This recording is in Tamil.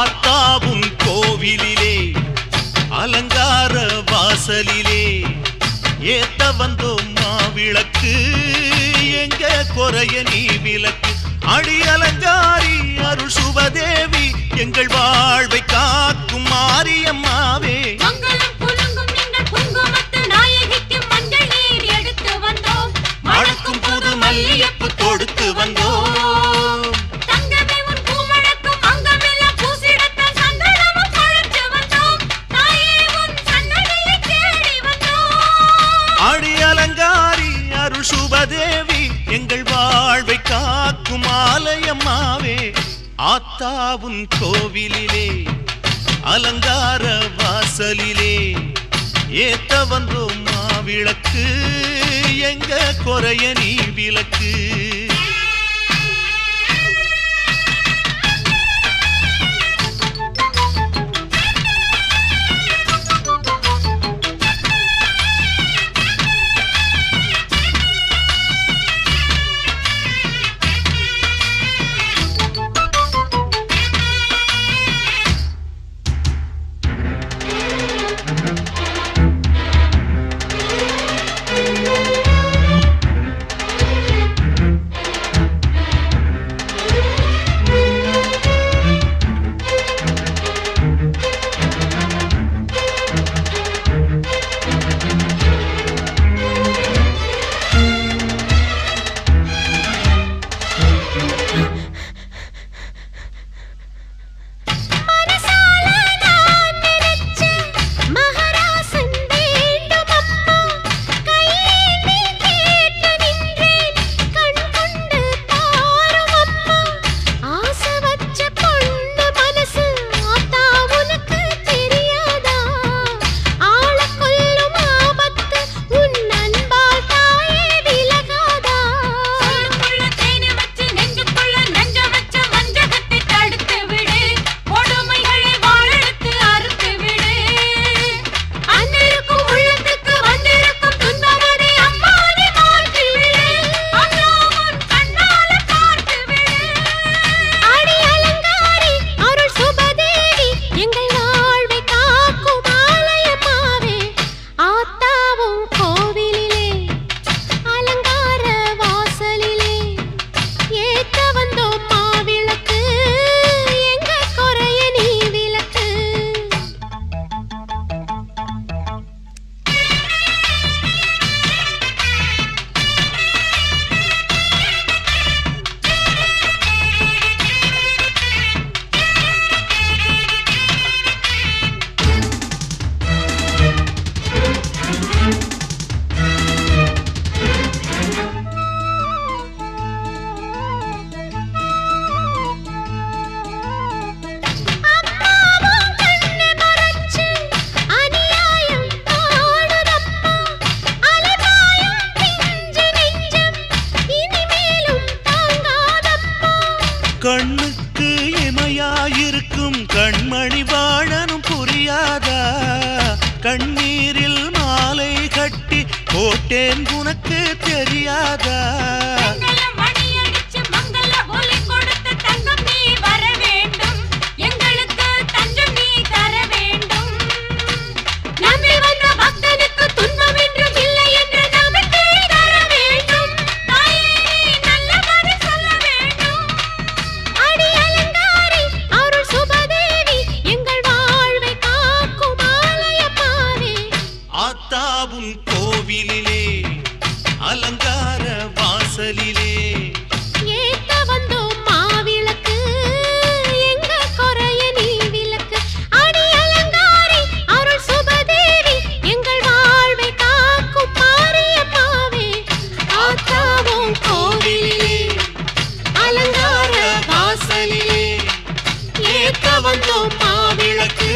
ஆத்தாவும் கோவிலிலே அலங்கார வாசலிலே. ஏத்த வந்தோம் மாவிளக்கு எங்க குறைய நீ விளக்கு. அடி அலங்காரி அருள் சுபதேவி எங்கள் வாழ்வை காக்கும் மாரியம்மாவே. அருள் எங்கள் வாழ்வை காக்கும் ஆலயம்மாவே ஆத்தாவும் கோவிலிலே அலங்கார வாசலிலே ஏத்த வந்தோம் மாவிளக்கு எங்க குறைய நீ விளக்கு. மணி குரலிலே ஏத்த வந்தோம் மாவிளக்கு. எங்க குறைய நீ விளக்கு. அடி அலங்காரி அருள் சுபதேவி எங்கள் வாழ்வை காக்கும் மாரியம்மாவே ஆத்தாவும் கோவிலே அலங்கார வாசலிலே. ஏத்த வந்தோம் மாவிளக்கு.